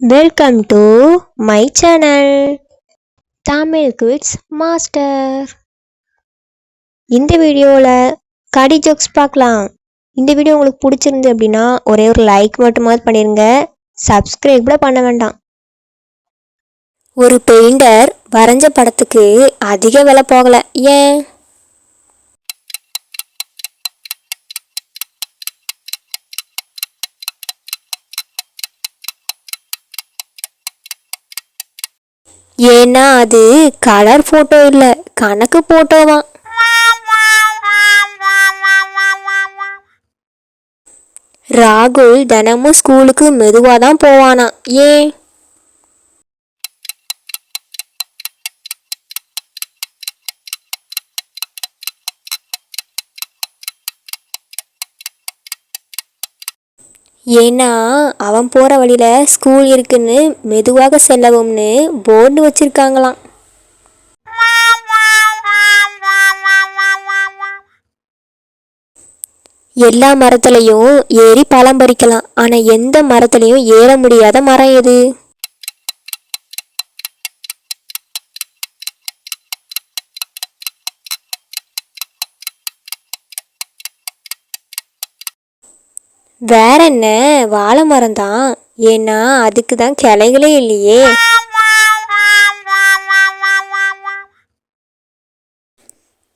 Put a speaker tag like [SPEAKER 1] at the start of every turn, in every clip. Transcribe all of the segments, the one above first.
[SPEAKER 1] Welcome to my channel Tamil quiz master இந்த வீடியோவில் கடி ஜோக்ஸ் பார்க்கலாம். இந்த வீடியோ உங்களுக்கு பிடிச்சிருந்து அப்படின்னா ஒரே ஒரு லைக் மட்டுமாவது பண்ணிடுங்க சப்ஸ்கிரைப் கூட பண்ண வேண்டாம். ஒரு பெயிண்டர் வரைஞ்ச படத்துக்கு அதிக விலை போகலை. ஏன்? ஏன்னா அது கலர் ஃபோட்டோ இல்லை கணக்கு ஃபோட்டோவான் ராகுல் தினமும் ஸ்கூலுக்கு மெதுவாக தான் போவானா ஏன்? ஏன்னா அவன் போகிற வழியில் ஸ்கூல் இருக்குன்னு மெதுவாக செல்லவும்னு போர்டு வச்சிருக்காங்களாம். எல்லா மரத்துலையும் ஏறி பழம் பறிக்கலாம். ஆனால் எந்த மரத்துலையும் ஏற முடியாத மரம் எது? வேற என்ன? வாழை மரம் தான் ஏன்னா அதுக்கு தான் கிளைகளே இல்லையே.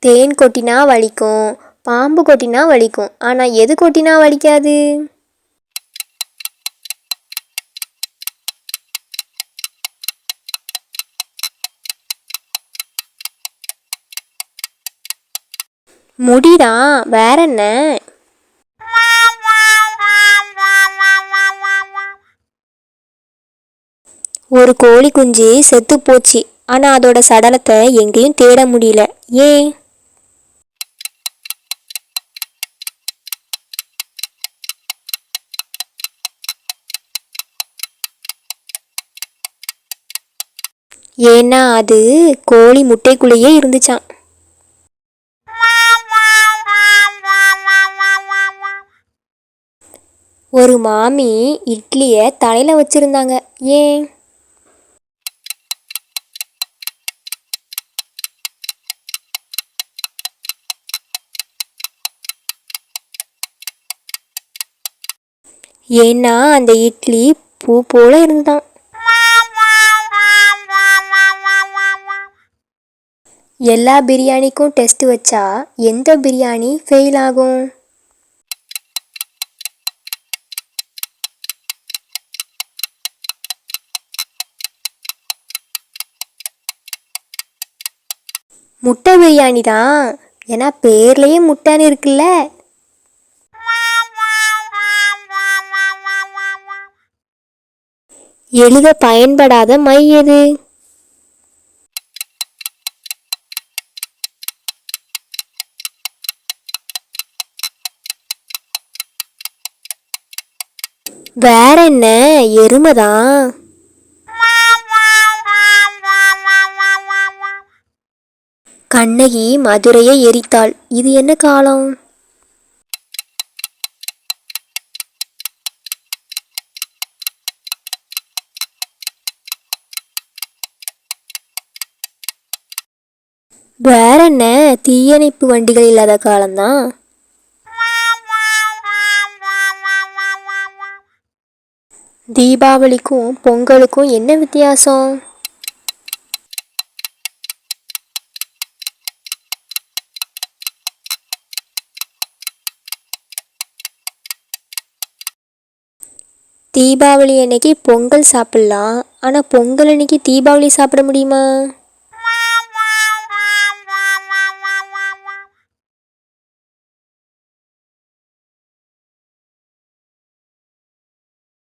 [SPEAKER 1] தேன் கொட்டினா வலிக்கும் பாம்பு கொட்டினா வலிக்கும். ஆனால் எது கொட்டினா வலிக்காது? முடிதான் வேற என்ன? ஒரு கோழி குஞ்சு செத்து போச்சு. ஆனா அதோட சடலத்தை எங்கேயும் தேட முடியல. ஏன்? ஏன்னா அது கோழி முட்டைக்குள்ளேயே இருந்துச்சாம். ஒரு மாமி இட்லியை தலையில வச்சிருந்தாங்க. ஏன்? ஏன்னா அந்த இட்லி பூ போல இருந்துதான். எல்லா பிரியாணிக்கும் டெஸ்ட் வச்சா எந்த பிரியாணி ஃபெயில் ஆகும்? முட்டை பிரியாணி தான் ஏன்னா பேர்லயே முட்டைன்னு இருக்குல்ல. எழுத பயன்படாத மை எது? வேற என்ன? எருமைதான் கண்ணகி மதுரையை எரித்தாள். இது என்ன காலம்? வேற என்ன தீயணைப்பு வண்டிகள் இல்லாத காலம்தான். தீபாவளிக்கும் பொங்கலுக்கும் என்ன வித்தியாசம்? தீபாவளி அன்னைக்கு பொங்கல் சாப்பிட்லாம். ஆனால் பொங்கல் அன்னைக்கு தீபாவளி சாப்பிட முடியுமா?